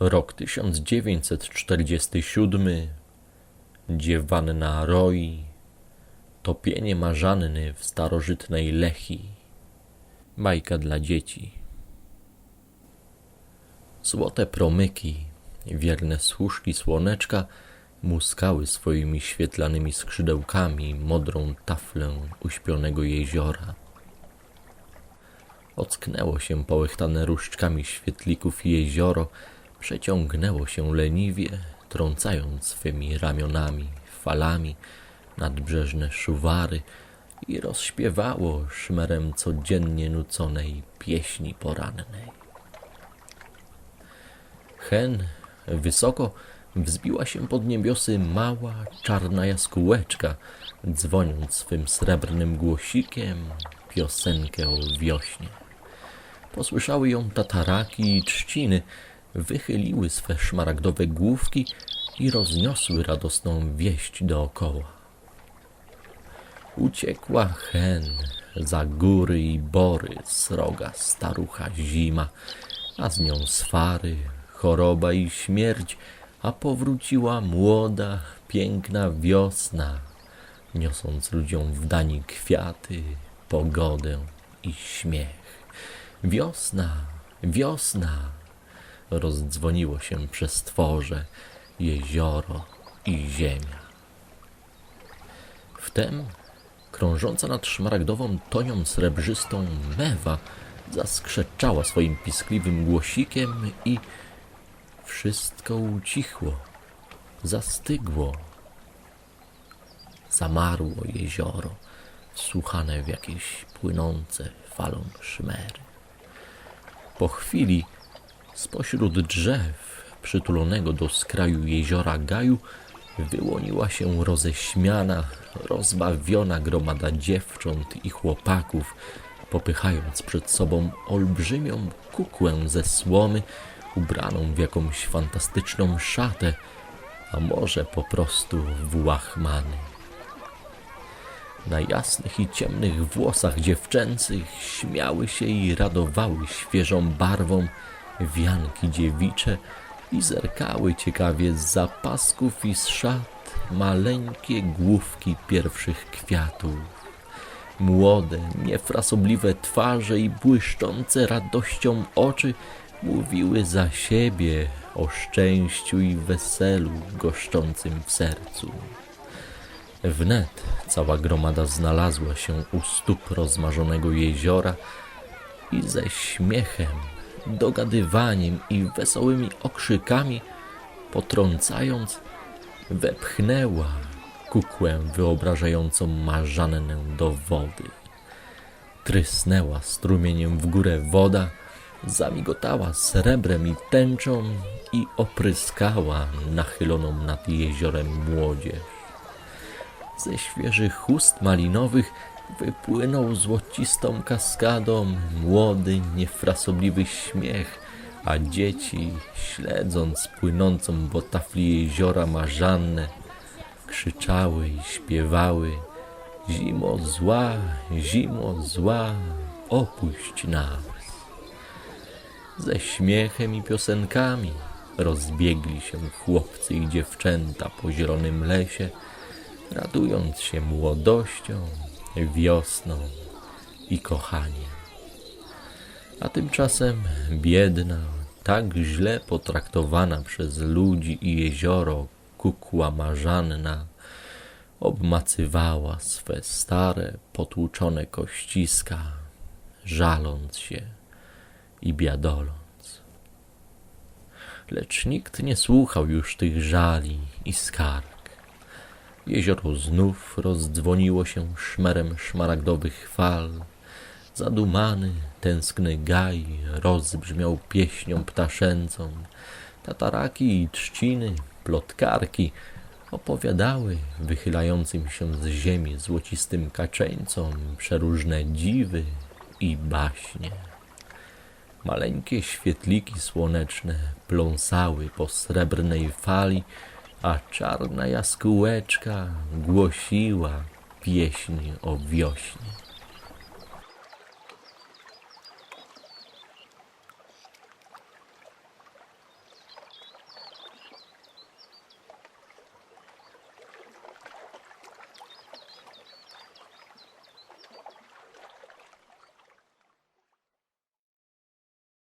Rok 1947, dziewanna roi, topienie marzanny w starożytnej Lechi. Bajka dla dzieci. Złote promyki, wierne służki słoneczka, muskały swoimi świetlanymi skrzydełkami modrą taflę uśpionego jeziora. Ocknęło się połechtane różdżkami świetlików jezioro, przeciągnęło się leniwie, trącając swymi ramionami, falami, nadbrzeżne szuwary i rozśpiewało szmerem codziennie nuconej pieśni porannej. Hen wysoko wzbiła się pod niebiosy mała, czarna jaskółeczka, dzwoniąc swym srebrnym głosikiem piosenkę o wiośnie. Posłyszały ją tataraki i trzciny, wychyliły swe szmaragdowe główki i rozniosły radosną wieść dookoła. Uciekła hen za góry i bory, sroga starucha zima, a z nią swary, choroba i śmierć, a powróciła młoda, piękna wiosna, niosąc ludziom w dani kwiaty, pogodę i śmiech. Wiosna, wiosna! Rozdzwoniło się przez tworze, jezioro i ziemia. Wtem krążąca nad szmaragdową tonią srebrzystą mewa zaskrzeczała swoim piskliwym głosikiem i wszystko ucichło, zastygło. Zamarło jezioro, wsłuchane w jakieś płynące falą szmery. Po chwili spośród drzew przytulonego do skraju jeziora gaju wyłoniła się roześmiana, rozbawiona gromada dziewcząt i chłopaków, popychając przed sobą olbrzymią kukłę ze słomy, ubraną w jakąś fantastyczną szatę, a może po prostu w łachmany. Na jasnych i ciemnych włosach dziewczęcych śmiały się i radowały świeżą barwą wianki dziewicze i zerkały ciekawie z zapasków i z szat maleńkie główki pierwszych kwiatów. Młode, niefrasobliwe twarze i błyszczące radością oczy mówiły za siebie o szczęściu i weselu goszczącym w sercu. Wnet cała gromada znalazła się u stóp rozmarzonego jeziora i ze śmiechem, dogadywaniem i wesołymi okrzykami, potrącając, wepchnęła kukłę wyobrażającą marzannę do wody. Trysnęła strumieniem w górę woda, zamigotała srebrem i tęczą i opryskała nachyloną nad jeziorem młodzież. Ze świeżych chust malinowych wypłynął złocistą kaskadą młody, niefrasobliwy śmiech, a dzieci, śledząc płynącą po tafli jeziora marzannę, krzyczały i śpiewały Zimo zła, zimo zła, opuść nas. Ze śmiechem i piosenkami rozbiegli się chłopcy i dziewczęta po zielonym lesie, radując się młodością, wiosną i kochaniem. A tymczasem biedna, tak źle potraktowana przez ludzi i jezioro kukła marzanna obmacywała swe stare, potłuczone kościska, żaląc się i biadoląc. Lecz nikt nie słuchał już tych żali i skarg. Jezioro znów rozdzwoniło się szmerem szmaragdowych fal. Zadumany, tęskny gaj rozbrzmiał pieśnią ptaszęcą. Tataraki i trzciny, plotkarki opowiadały wychylającym się z ziemi złocistym kaczeńcom przeróżne dziwy i baśnie. Maleńkie świetliki słoneczne pląsały po srebrnej fali, a czarna jaskółeczka głosiła pieśń o wiośnie.